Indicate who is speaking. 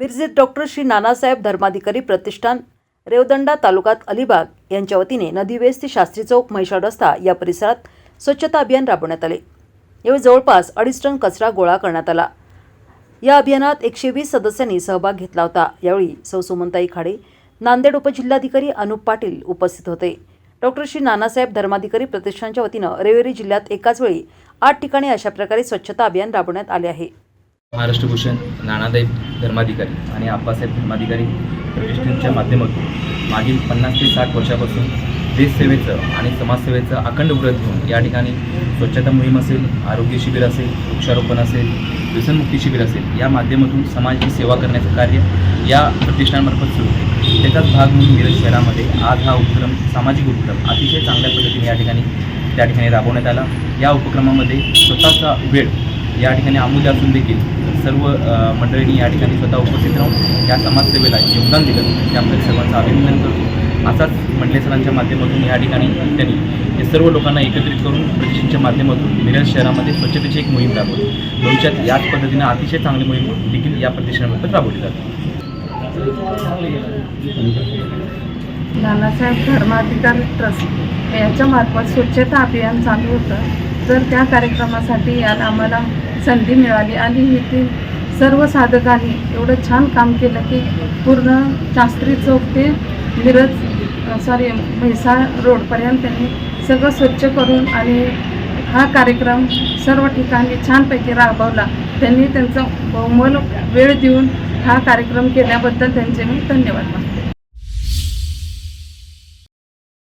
Speaker 1: मिरजेत doctor Shri Nanasaheb Dharmadhikari प्रतिष्ठान रेवदंडा तालुक्यात अलिबाग यांच्या वतीने नदी ते शास्त्री चौक म्हैसाळ रस्ता या परिसरात स्वच्छता अभियान राबवण्यात आले. यावेळी जवळपास अडीच टन कचरा गोळा करण्यात आला. या अभियानात एकशे वीस सदस्यांनी सहभाग घेतला होता. यावेळी सौ सुमनताई खाडे नांदेड उपजिल्हाधिकारी अनुप पाटील उपस्थित होते. डॉक्टर श्री नानासाहेब धर्माधिकारी प्रतिष्ठानच्या वतीनं रविवारी जिल्ह्यात एकाच वेळी आठ ठिकाणी अशा प्रकारे स्वच्छता अभियान राबवण्यात आले आहे.
Speaker 2: महाराष्ट्र भूषण नानासाहेब धर्माधिकारी आणि आप्पासाहेब धर्माधिकारी प्रतिष्ठानच्या माध्यमातून मागील पन्नास ते साठ वर्षापासून देशसेवेचं आणि समाजसेवेचं अखंड व्रत घेऊन या ठिकाणी स्वच्छता मोहीम असेल आरोग्य शिबिर असेल वृक्षारोपण असेल व्यसनमुक्ती शिबिर असेल या माध्यमातून समाजाची सेवा करण्याचं कार्य या प्रतिष्ठानमार्फत सुरू आहे त्याचाच भाग म्हणून मिरज शहरामध्ये आज हा उपक्रम सामाजिक उपक्रम अतिशय चांगल्या पद्धतीने या ठिकाणी त्या ठिकाणी राबवण्यात आला. या उपक्रमामध्ये स्वतःचा वेळ या ठिकाणी अमूल्य असून देखील सर्व मंडळींनी या ठिकाणी स्वतः उपस्थित राहून या समाजसेवेला योगदान दिलं. त्याबद्दल सर्वांचं अभिनंदन करतो. असाच मंडले सरांच्या माध्यमातून या ठिकाणी त्यांनी हे सर्व लोकांना एकत्रित करून प्रतिष्ठानच्या माध्यमातून मिरज शहरामध्ये स्वच्छतेची एक मोहीम राबवली. भविष्यात याच पद्धतीनं अतिशय चांगली मोहीम देखील या प्रतिष्ठानामार्फत राबवली जाते.
Speaker 3: नानासाहेब धर्माधिकारी ट्रस्ट याच्या मार्फत स्वच्छता अभियान चालू होतं. तर त्या कार्यक्रमासाठी याला आम्हाला संधी मिळाली आणि येथील सर्व साधकांनी एवढं छान काम केलं की पूर्ण शास्त्री चौक ते मिरज सॉरी म्हैसाळ रोडपर्यंत त्यांनी सगळं स्वच्छ करून आणि हा कार्यक्रम सर्व ठिकाणी छानपैकी राबवला. त्यांनी त्यांचा बहुमोल वेळ देऊन हा कार्यक्रम केल्याबद्दल त्यांचे मी धन्यवाद मानते.